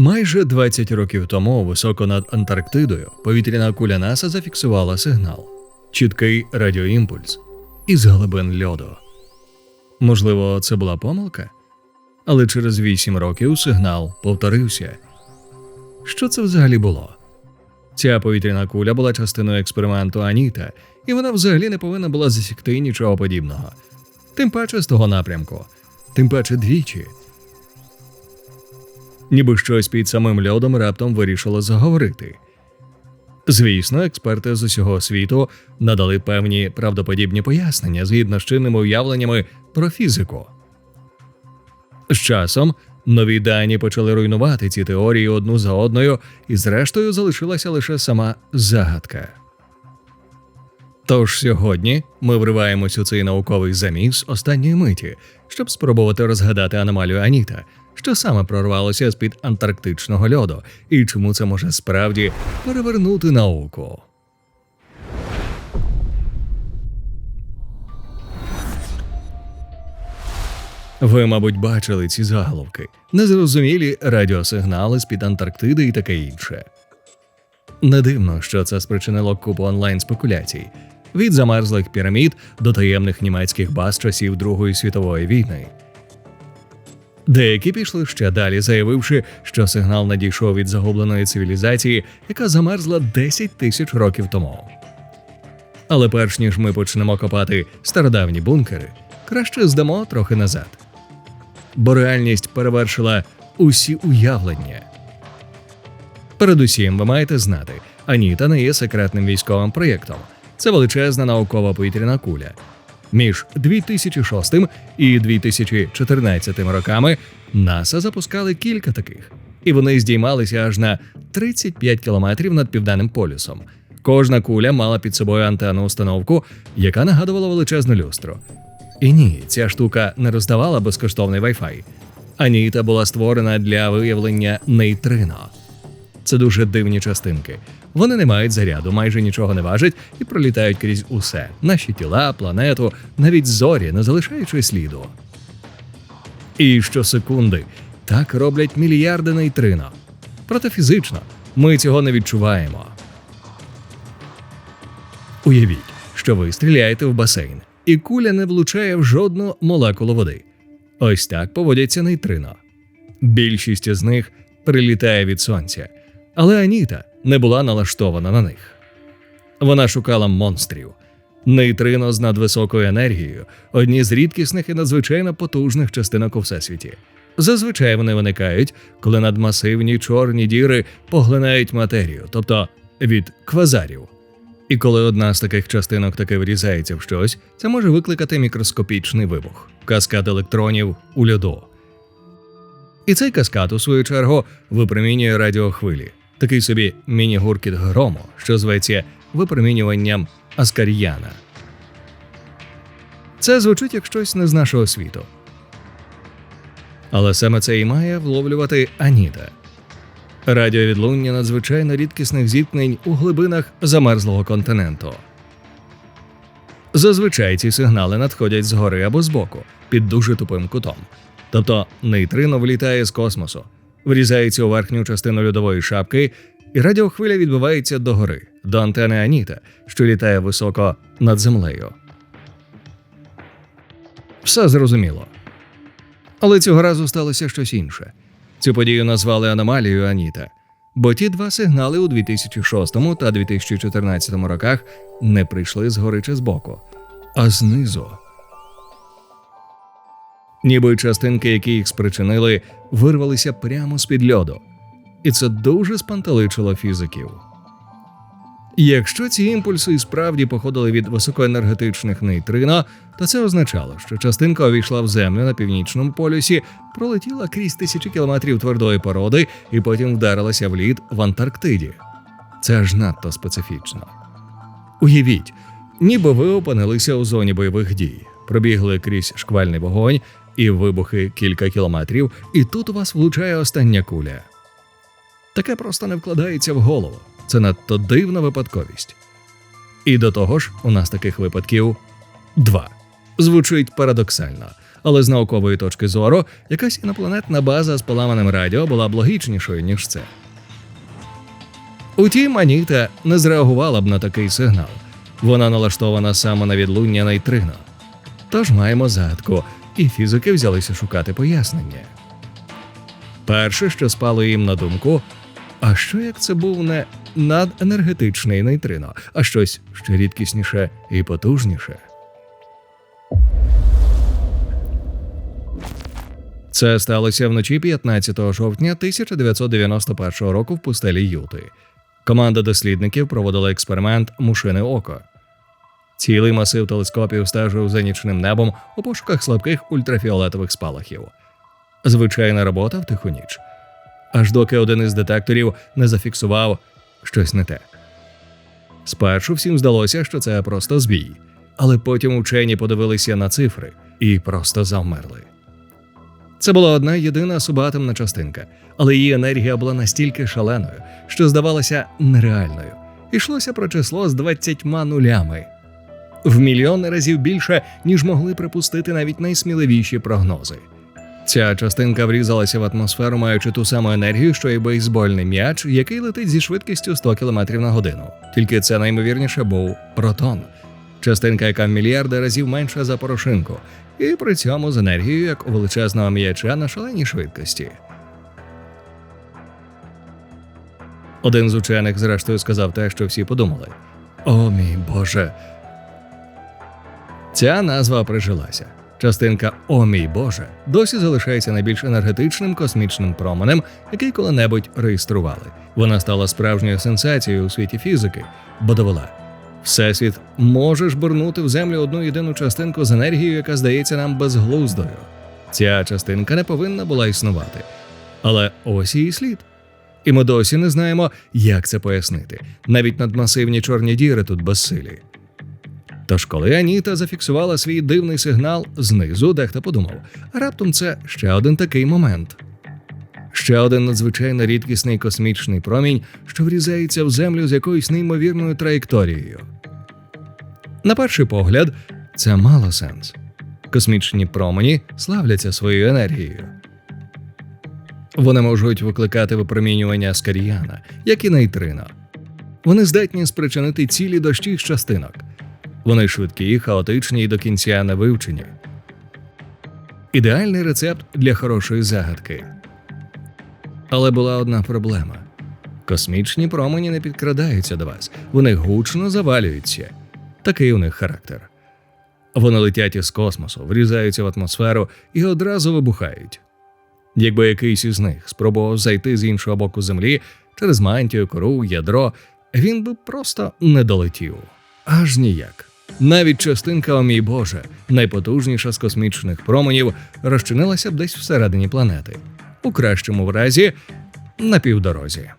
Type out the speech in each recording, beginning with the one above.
Майже 20 років тому, високо над Антарктидою, повітряна куля НАСА зафіксувала сигнал чіткий радіоімпульс із глибин льоду. Можливо, це була помилка? Але через 8 років сигнал повторився. Що це взагалі було? Ця повітряна куля була частиною експерименту Аніта, і вона взагалі не повинна була засікти нічого подібного. Тим паче з того напрямку, тим паче двічі. Ніби щось під самим льодом раптом вирішило заговорити. Звісно, експерти з усього світу надали певні правдоподібні пояснення згідно з чинними уявленнями про фізику. З часом нові дані почали руйнувати ці теорії одну за одною, і зрештою залишилася лише сама загадка. Тож сьогодні ми вриваємось у цей науковий заміс останньої миті, щоб спробувати розгадати аномалію Аніта, що саме прорвалося з під антарктичного льоду, і чому це може справді перевернути науку. Ви, мабуть, бачили ці заголовки, незрозумілі радіосигнали з під Антарктиди і таке інше. Не дивно, що це спричинило купу онлайн спекуляцій від замерзлих пірамід до таємних німецьких баз часів Другої світової війни. Деякі пішли ще далі, заявивши, що сигнал надійшов від загубленої цивілізації, яка замерзла 10 тисяч років тому. Але перш ніж ми почнемо копати стародавні бункери, краще здамо трохи назад. Бо реальність перевершила усі уявлення. Передусім, ви маєте знати, Аніта не є секретним військовим проєктом. Це величезна наукова повітряна куля. Між 2006 і 2014 роками НАСА запускали кілька таких, і вони здіймалися аж на 35 кілометрів над південним полюсом. Кожна куля мала під собою антенну установку, яка нагадувала величезну люстру. І ні, ця штука не роздавала безкоштовний Wi-Fi. Аніта була створена для виявлення нейтрино. Це дуже дивні частинки. Вони не мають заряду, майже нічого не важать і пролітають крізь усе: наші тіла, планету, навіть зорі, не залишаючи сліду. І щосекунди так роблять мільярди нейтрино. Проте фізично ми цього не відчуваємо. Уявіть, що ви стріляєте в басейн, і куля не влучає в жодну молекулу води. Ось так поводяться нейтрино. Більшість з них прилітає від сонця, але Аніта не була налаштована на них. Вона шукала монстрів. Нейтрино з надвисокою енергією одні з рідкісних і надзвичайно потужних частинок у всесвіті. Зазвичай вони виникають, коли надмасивні чорні діри поглинають матерію, тобто від квазарів. І коли одна з таких частинок таки врізається в щось, це може викликати мікроскопічний вибух, каскад електронів у льоду. І цей каскад, у свою чергу, випромінює радіохвилі, такий собі міні-гуркіт грому, що зветься випромінюванням Аскаріяна. Це звучить як щось не з нашого світу. Але саме це і має вловлювати Аніта. Радіовідлуння надзвичайно рідкісних зіткнень у глибинах замерзлого континенту. Зазвичай ці сигнали надходять згори або збоку під дуже тупим кутом. Тобто нейтрино влітає з космосу, врізається у верхню частину льодової шапки, і радіохвиля відбивається догори, до антени Аніта, що літає високо над землею. Все зрозуміло. Але цього разу сталося щось інше. Цю подію назвали аномалією Аніта, бо ті два сигнали у 2006 та 2014 роках не прийшли згори чи збоку, а знизу. Ніби частинки, які їх спричинили, вирвалися прямо з-під льоду. І це дуже спантеличило фізиків. Якщо ці імпульси справді походили від високоенергетичних нейтрино, то це означало, що частинка увійшла в землю на північному полюсі, пролетіла крізь тисячі кілометрів твердої породи і потім вдарилася в лід в Антарктиді. Це аж надто специфічно. Уявіть, ніби ви опинилися у зоні бойових дій, пробігли крізь шквальний вогонь і вибухи кілька кілометрів, і тут у вас влучає остання куля. Таке просто не вкладається в голову. Це надто дивна випадковість. І до того ж, у нас таких випадків два. Звучить парадоксально, Але з наукової точки зору якась інопланетна база з поламаним радіо була б логічнішою, ніж це. Утім, Аніта не зреагувала б на такий сигнал. Вона налаштована саме на відлуння нейтрино. Тож маємо загадку, і фізики взялися шукати пояснення. Перше, що спало їм на думку, а що як це був не наденергетичний нейтрино, а щось ще рідкісніше і потужніше. Це сталося вночі 15 жовтня 1991 року в пустелі Юти. Команда дослідників проводила експеримент Мушине око. Цілий масив телескопів стежив за нічним небом у пошуках слабких ультрафіолетових спалахів. Звичайна робота в тиху ніч. Аж доки один із детекторів не зафіксував щось не те. Спершу всім здалося, що це просто збій, але потім вчені подивилися на цифри і просто завмерли. Це була одна єдина субатомна частинка, але її енергія була настільки шаленою, що здавалася нереальною. Ішлося про число з 20 нулями в мільйони разів більше, ніж могли припустити навіть найсміливіші прогнози. Ця частинка врізалася в атмосферу, маючи ту саму енергію, що й бейсбольний м'яч, який летить зі швидкістю 100 км на годину. Тільки це наймовірніше був протон, частинка, яка в мільярди разів менша за порошинку, і при цьому з енергією як у величезного м'яча на шаленій швидкості. Один з учених, зрештою, сказав те, що всі подумали: О мій Боже. Ця назва прижилася. Частинка О мій Боже досі залишається найбільш енергетичним космічним променем, який коли-небудь реєстрували. Вона стала справжньою сенсацією у світі фізики, бо довела. Всесвіт може жбурнути в землю одну єдину частинку з енергією, яка здається нам безглуздою. Ця частинка не повинна була існувати. Але ось її слід. І ми досі не знаємо, як це пояснити. Навіть надмасивні чорні діри тут безсилі. Тож, коли Аніта зафіксувала свій дивний сигнал знизу, дехто подумав, раптом це ще один такий момент. Ще один надзвичайно рідкісний космічний промінь, що врізається в землю з якоюсь неймовірною траєкторією. На перший погляд, це мало сенс. Космічні промені славляться своєю енергією. Вони можуть викликати випромінювання скаріяна, як і нейтрино. Вони здатні спричинити цілі дощі з частинок. Вони швидкі, хаотичні і до кінця не вивчені. Ідеальний рецепт для хорошої загадки. Але була одна проблема: космічні промені не підкрадаються до вас, вони гучно завалюються. Такий у них характер. Вони летять із космосу, врізаються в атмосферу і одразу вибухають. Якби якийсь із них спробував зайти з іншого боку землі через мантію, кору, ядро, він би просто не долетів. Аж ніяк. Навіть частинка, о мій Боже, найпотужніша з космічних променів, розчинилася б десь всередині планети, у кращому разі на півдорозі.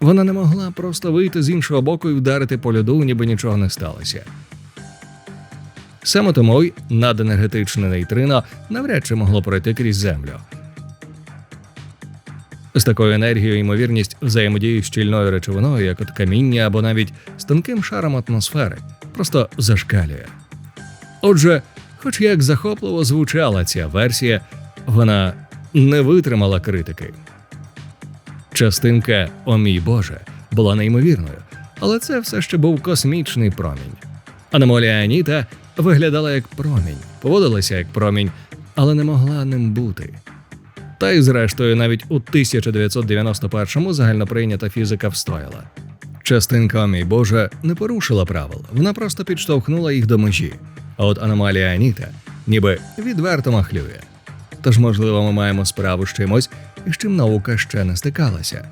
Вона не могла просто вийти з іншого боку і вдарити по льоду, ніби нічого не сталося. Саме тому й наденергетичне нейтрино навряд чи могло пройти крізь землю. З такою енергією ймовірність взаємодії щільною речовиною, як от каміння або навіть з тонким шаром атмосфери, просто зашкалює. Отже, хоч як захопливо звучала ця версія, вона не витримала критики. Частинка О мій Боже була неймовірною, але це все ще був космічний промінь. Аномалія Аніта виглядала як промінь, поводилася як промінь, але не могла ним бути. Та й зрештою, навіть у 1991-му загальноприйнята фізика встояла. Частинка, мій Боже, не порушила правил, вона просто підштовхнула їх до межі. А от аномалія Аніта ніби відверто махлює. Тож, можливо, ми маємо справу з чимось, із чим наука ще не стикалася.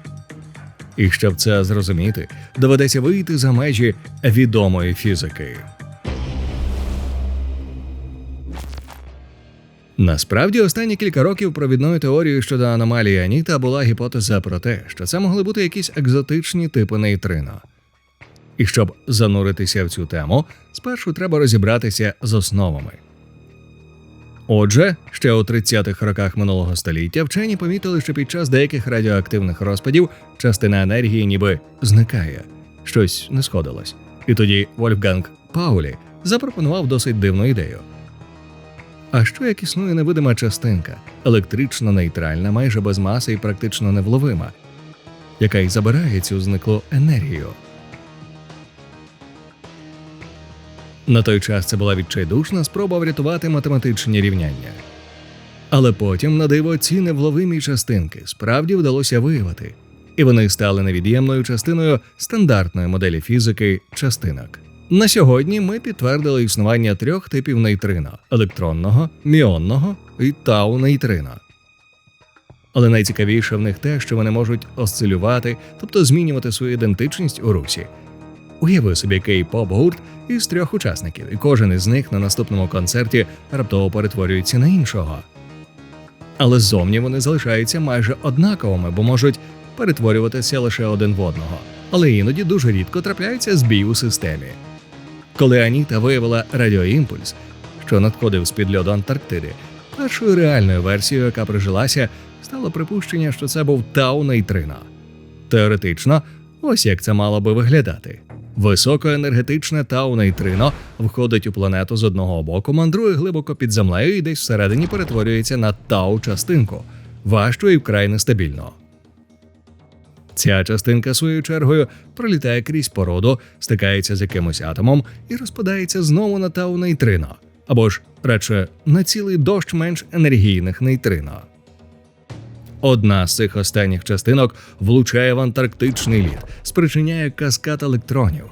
І щоб це зрозуміти, доведеться вийти за межі відомої фізики. Насправді, останні кілька років провідною теорією щодо аномалії Аніта була гіпотеза про те, що це могли бути якісь екзотичні типи нейтрино. І щоб зануритися в цю тему, спершу треба розібратися з основами. Отже, ще у 30-х роках минулого століття вчені помітили, що під час деяких радіоактивних розпадів частина енергії ніби зникає, щось не сходилось. І тоді Вольфганг Паулі запропонував досить дивну ідею. А що як існує невидима частинка, електрично нейтральна, майже без маси і практично невловима, яка й забирає цю зниклу енергію? На той час це була відчайдушна спроба врятувати математичні рівняння. Але потім, на диво, ці невловимі частинки справді вдалося виявити, і вони стали невід'ємною частиною стандартної моделі фізики частинок. На сьогодні ми підтвердили існування трьох типів нейтрино: електронного, міонного і тау-нейтрино. Але найцікавіше в них те, що вони можуть осцилювати, тобто змінювати свою ідентичність у русі. Уяви собі кей-поп гурт із трьох учасників, і кожен із них на наступному концерті раптово перетворюється на іншого. Але ззовні вони залишаються майже однаковими, бо можуть перетворюватися лише один в одного. Але іноді дуже рідко трапляється збій у системі. Коли Аніта виявила радіоімпульс, що надходив з під льоду Антарктиди, першою реальною версією, яка прижилася, стало припущення, що це був тау нейтрино. Теоретично, ось як це мало би виглядати. Високоенергетичне тау нейтрино входить у планету з одного боку, мандрує глибоко під землею і десь всередині перетворюється на тау частинку, важчу і вкрай нестабільну. Ця частинка своєю чергою пролітає крізь породу, стикається з якимось атомом і розпадається знову на тау нейтрино, або ж радше на цілий дощ менш енергійних нейтрино. Одна з цих останніх частинок влучає в антарктичний лід, спричиняє каскад електронів.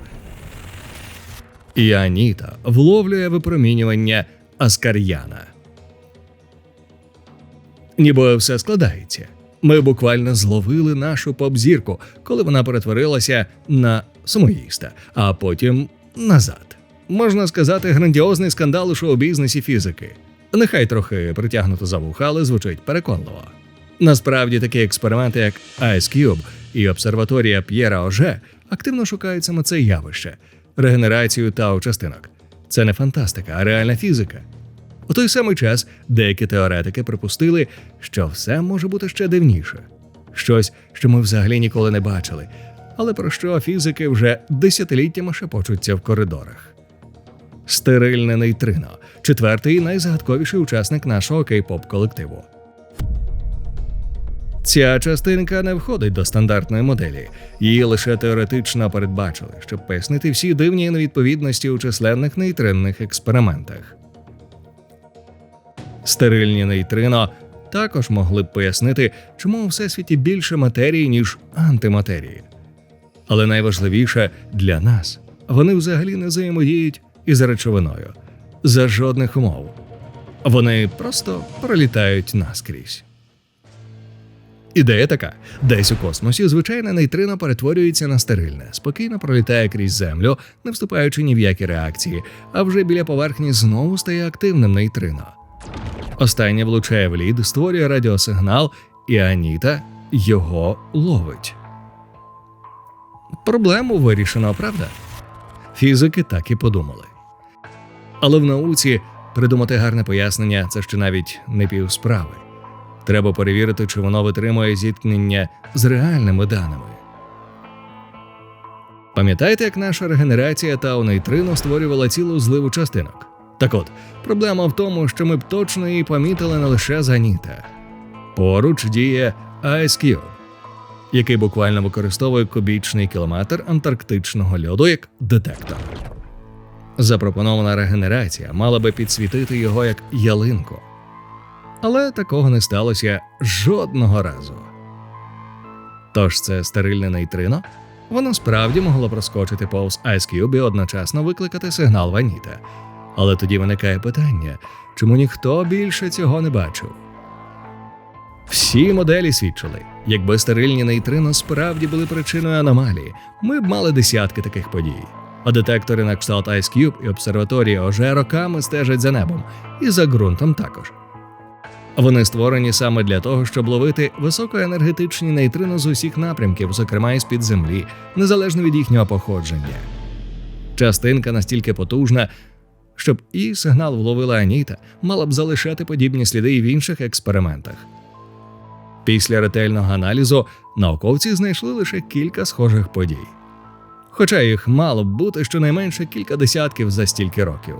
І Аніта вловлює випромінювання Аскар'яна. Ніби все складається. Ми буквально зловили нашу поп-зірку, коли вона перетворилася на самоїста, а потім назад. Можна сказати, грандіозний скандал у шоу-бізнесі фізики. Нехай трохи притягнуто за вуха, але звучить переконливо. Насправді такі експерименти, як Ice Cube і обсерваторія П'єра Оже, активно шукають саме це явище регенерацію тау частинок. Це не фантастика, а реальна фізика. У той самий час деякі теоретики припустили, що все може бути ще дивніше, щось, що ми взагалі ніколи не бачили, але про що фізики вже десятиліттями шепочуться в коридорах. Стерильне нейтрино четвертий найзагадковіший учасник нашого кей-поп колективу. Ця частинка не входить до стандартної моделі, її лише теоретично передбачили, щоб пояснити всі дивні невідповідності у численних нейтринних експериментах. Стерильні нейтрино також могли б пояснити, чому у всесвіті більше матерії, ніж антиматерії. Але найважливіше для нас вони взагалі не взаємодіють із речовиною за жодних умов. Вони просто пролітають наскрізь. Ідея така: десь у космосі звичайне нейтрино перетворюється на стерильне, спокійно пролітає крізь землю, не вступаючи ні в які реакції, а вже біля поверхні знову стає активним нейтрино. Останнє влучає в лід, створює радіосигнал, і Аніта його ловить. Проблему вирішено, правда? Фізики так і подумали. Але в науці придумати гарне пояснення це ще навіть не півсправи. Треба перевірити, чи воно витримує зіткнення з реальними даними. Пам'ятаєте, як наша регенерація та нейтрино створювала цілу зливу частинок? Так от, проблема в тому, що ми б точно її помітили не лише за Ніта. Поруч діє IceCube, який буквально використовує кубічний кілометр антарктичного льоду як детектор. Запропонована регенерація мала би підсвітити його як ялинку. Але такого не сталося жодного разу. Тож це стерильне нейтрино, воно справді могло проскочити повз Ice Cube і одночасно викликати сигнал Ваніта. Але тоді виникає питання, чому ніхто більше цього не бачив. Всі моделі свідчили, якби стерильні нейтрино справді були причиною аномалії, ми б мали десятки таких подій. А детектори на кшталт Ice Cube і обсерваторії ОЖЕ роками стежать за небом і за ґрунтом також. Вони створені саме для того, щоб ловити високоенергетичні нейтрино з усіх напрямків, зокрема і з-під землі, незалежно від їхнього походження. Частинка настільки потужна, щоб і сигнал вловила Аніта, мала б залишати подібні сліди і в інших експериментах. Після ретельного аналізу науковці знайшли лише кілька схожих подій. Хоча їх мало б бути щонайменше кілька десятків за стільки років.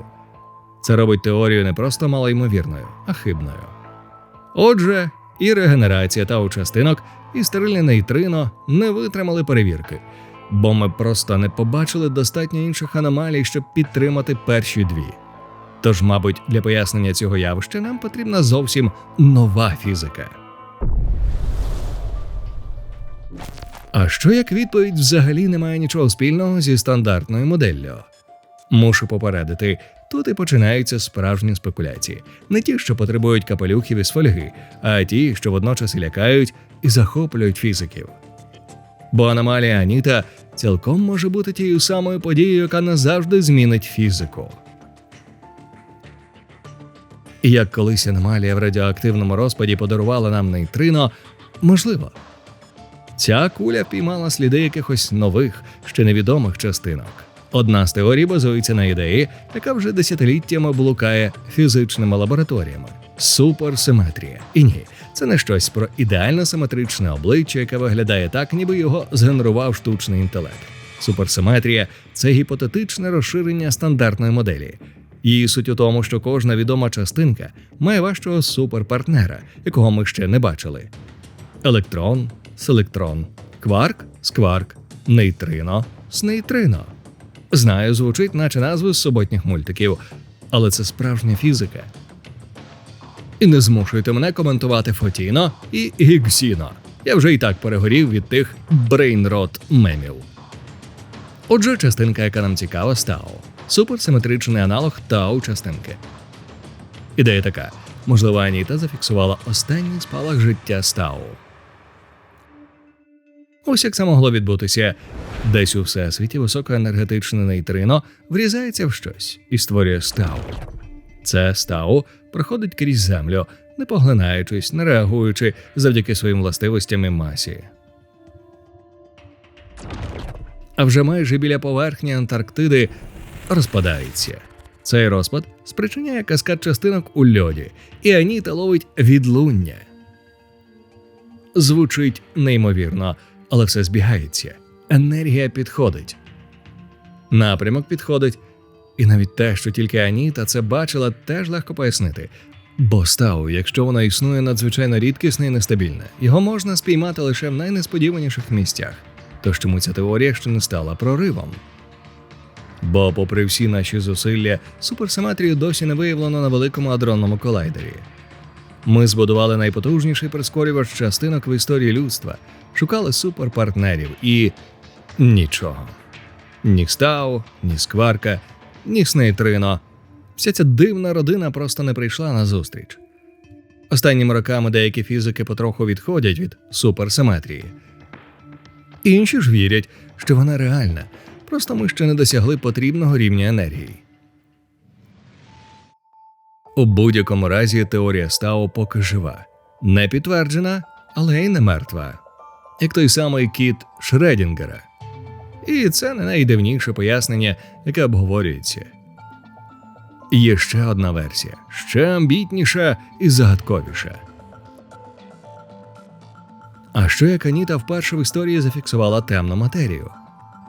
Це робить теорію не просто малоймовірною, а хибною. Отже, і регенерація та у частинок, і стерильне нейтрино не витримали перевірки, бо ми просто не побачили достатньо інших аномалій, щоб підтримати перші дві. Тож, мабуть, для пояснення цього явища нам потрібна зовсім нова фізика. А що як відповідь взагалі не має нічого спільного зі стандартною моделлю? Мушу попередити, тут і починаються справжні спекуляції, не ті, що потребують капелюхів із фольги, а ті, що водночас і лякають і захоплюють фізиків. Бо аномалія Аніта цілком може бути тією самою подією, яка назавжди змінить фізику. І як колись аномалія в радіоактивному розпаді подарувала нам нейтрино, можливо. Ця куля впіймала сліди якихось нових, ще невідомих частинок. Одна з теорій базується на ідеї, яка вже десятиліттями блукає фізичними лабораторіями суперсиметрія. І ні, це не щось про ідеально симетричне обличчя, яке виглядає так, ніби його згенерував штучний інтелект. Суперсиметрія це гіпотетичне розширення стандартної моделі. Її суть у тому, що кожна відома частинка має вашого суперпартнера, якого ми ще не бачили. Електрон з електрон, кварк з кварк, нейтрино з нейтрино. Знаю, звучить, наче назви з суботніх мультиків, але це справжня фізика. І не змушуйте мене коментувати Фотіно і Гіксіно. Я вже і так перегорів від тих брейнрот мемів. Отже, частинка, яка нам цікава, Стау. Суперсиметричний аналог Тау частинки. Ідея така: можливо, Аніта зафіксувала останній спалах життя Стау. Ось як це могло відбутися. Десь у всесвіті високоенергетичне нейтрино врізається в щось і створює стау. Це стау проходить крізь землю, не поглинаючись, не реагуючи завдяки своїм властивостям і масі. А вже майже біля поверхні Антарктиди розпадається. Цей розпад спричиняє каскад частинок у льоді, і Аніта ловить відлуння. Звучить неймовірно, але все збігається. Енергія підходить. Напрямок підходить, і навіть те, що тільки Аніта це бачила, теж легко пояснити. Бо стау, якщо воно існує надзвичайно рідкісне і нестабільне, його можна спіймати лише в найнесподіваніших місцях. Тож чому ця теорія ще не стала проривом? Бо, попри всі наші зусилля, суперсиметрію досі не виявлено на великому адронному колайдері. Ми збудували найпотужніший прискорювач частинок в історії людства, шукали суперпартнерів і нічого. Ні Стау, ні Скварка, ні Снейтрино. Вся ця дивна родина просто не прийшла на зустріч. Останніми роками деякі фізики потроху відходять від суперсиметрії. Інші ж вірять, що вона реальна, просто ми ще не досягли потрібного рівня енергії. У будь-якому разі теорія Стау поки жива, не підтверджена, але й не мертва, як той самий кіт Шредінгера. І це не найдивніше пояснення, яке обговорюється. Є ще одна версія, ще амбітніша і загадковіша. А що як Аніта вперше в історії зафіксувала темну матерію?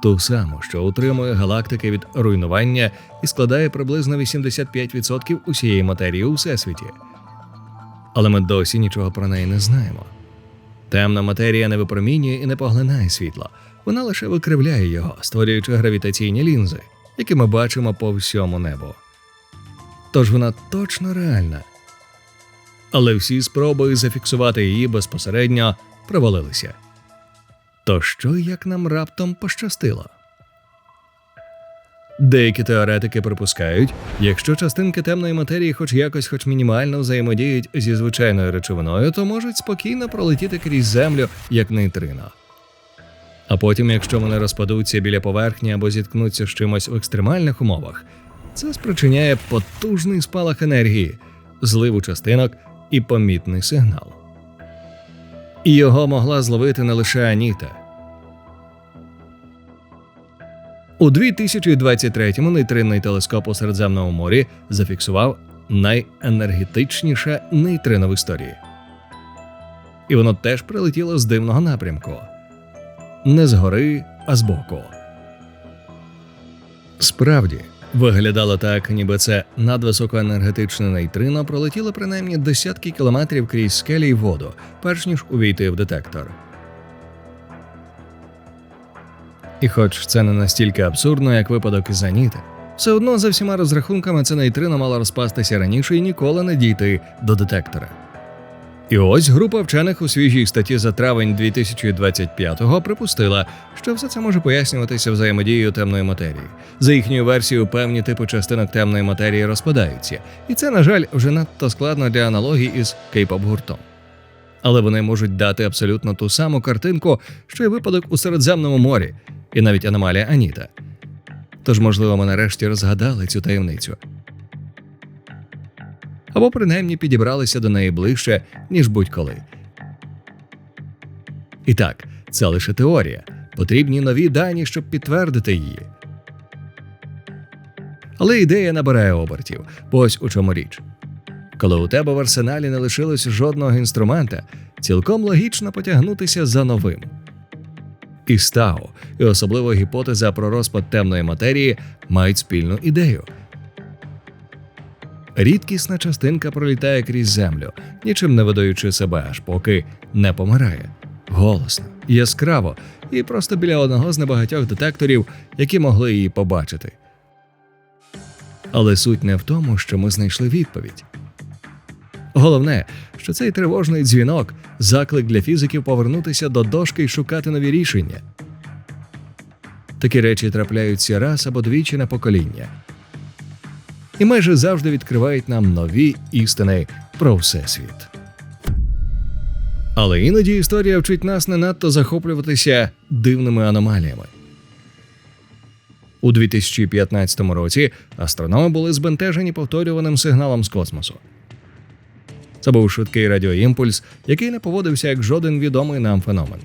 Ту саму, що утримує галактики від руйнування і складає приблизно 85% усієї матерії у всесвіті. Але ми досі нічого про неї не знаємо. Темна матерія не випромінює і не поглинає світло, вона лише викривляє його, створюючи гравітаційні лінзи, які ми бачимо по всьому небу. Тож вона точно реальна. Але всі спроби зафіксувати її безпосередньо провалилися. То що як нам раптом пощастило? Деякі теоретики припускають, якщо частинки темної матерії хоч якось, хоч мінімально взаємодіють зі звичайною речовиною, то можуть спокійно пролетіти крізь землю як нейтрино. А потім, якщо вони розпадуться біля поверхні або зіткнуться з чимось в екстремальних умовах, це спричиняє потужний спалах енергії, зливу частинок і помітний сигнал. І його могла зловити не лише Аніта. У 2023-му нейтринний телескоп у Середземному морі зафіксував найенергетичніше нейтрино в історії. І воно теж прилетіло з дивного напрямку не згори, а збоку. Справді, Виглядало так, ніби це надвисокоенергетичне нейтрино пролетіло принаймні десятки кілометрів крізь скелі й воду, перш ніж увійти в детектор. І хоч це не настільки абсурдно, як випадок із Аніти, все одно за всіма розрахунками це нейтрино мало розпастися раніше і ніколи не дійти до детектора. І ось група вчених у свіжій статті за травень 2025-го припустила, що все це може пояснюватися взаємодією темної матерії. За їхньою версією, певні типи частинок темної матерії розпадаються, і це, на жаль, вже надто складно для аналогій із кей-поп гуртом. Але вони можуть дати абсолютно ту саму картинку, що й випадок у Середземному морі, і навіть аномалія Аніта. Тож, можливо, ми нарешті розгадали цю таємницю. Або принаймні підібралися до неї ближче, ніж будь-коли. І так, це лише теорія. Потрібні нові дані, щоб підтвердити її. Але ідея набирає обертів. Бо ось у чому річ. Коли у тебе в арсеналі не лишилось жодного інструмента, цілком логічно потягнутися за новим. І Стао, і особливо гіпотеза про розпад темної матерії мають спільну ідею. Рідкісна частинка пролітає крізь землю, нічим не видаючи себе, аж поки не помирає. Голосно, яскраво і просто біля одного з небагатьох детекторів, які могли її побачити. Але суть не в тому, що ми знайшли відповідь. Головне, що цей тривожний дзвінок заклик для фізиків повернутися до дошки і шукати нові рішення. Такі речі трапляються раз або двічі на покоління, і майже завжди відкривають нам нові істини про всесвіт. Але іноді історія вчить нас не надто захоплюватися дивними аномаліями. У 2015 році астрономи були збентежені повторюваним сигналом з космосу. Це був швидкий радіоімпульс, який не поводився як жоден відомий нам феномен.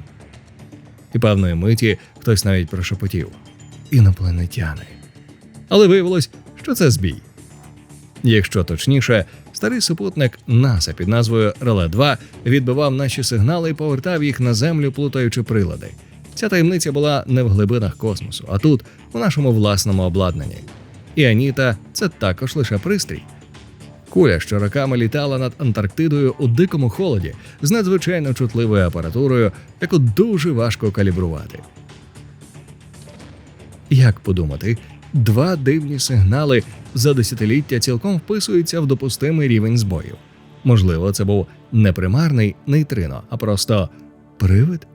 І певної миті хтось навіть прошепотів інопланетяни. Але виявилось, що це збій. Якщо точніше, старий супутник НАСА під назвою Реле 2 відбивав наші сигнали і повертав їх на землю, плутаючи прилади. Ця таємниця була не в глибинах космосу, а тут, у нашому власному обладнанні. І Аніта це також лише пристрій. Куля, що роками літала над Антарктидою у дикому холоді з надзвичайно чутливою апаратурою, яку дуже важко калібрувати. Як подумати, два дивні сигнали за десятиліття цілком вписуються в допустимий рівень збою. Можливо, це був не примарний нейтрино, а просто привид.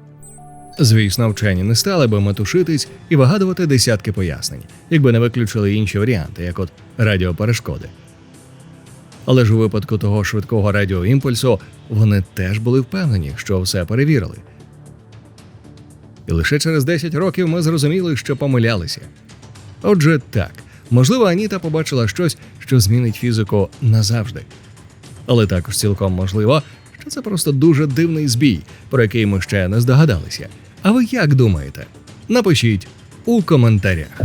Звісно, вчені не стали би метушитись і вигадувати десятки пояснень, якби не виключили інші варіанти, як от радіоперешкоди. Але ж у випадку того швидкого радіоімпульсу вони теж були впевнені, що все перевірили. І лише через 10 років ми зрозуміли, що помилялися. Отже, так, можливо, Аніта побачила щось, що змінить фізику назавжди. Але також цілком можливо, що це просто дуже дивний збій, про який ми ще не здогадалися. А ви як думаєте? Напишіть у коментарях.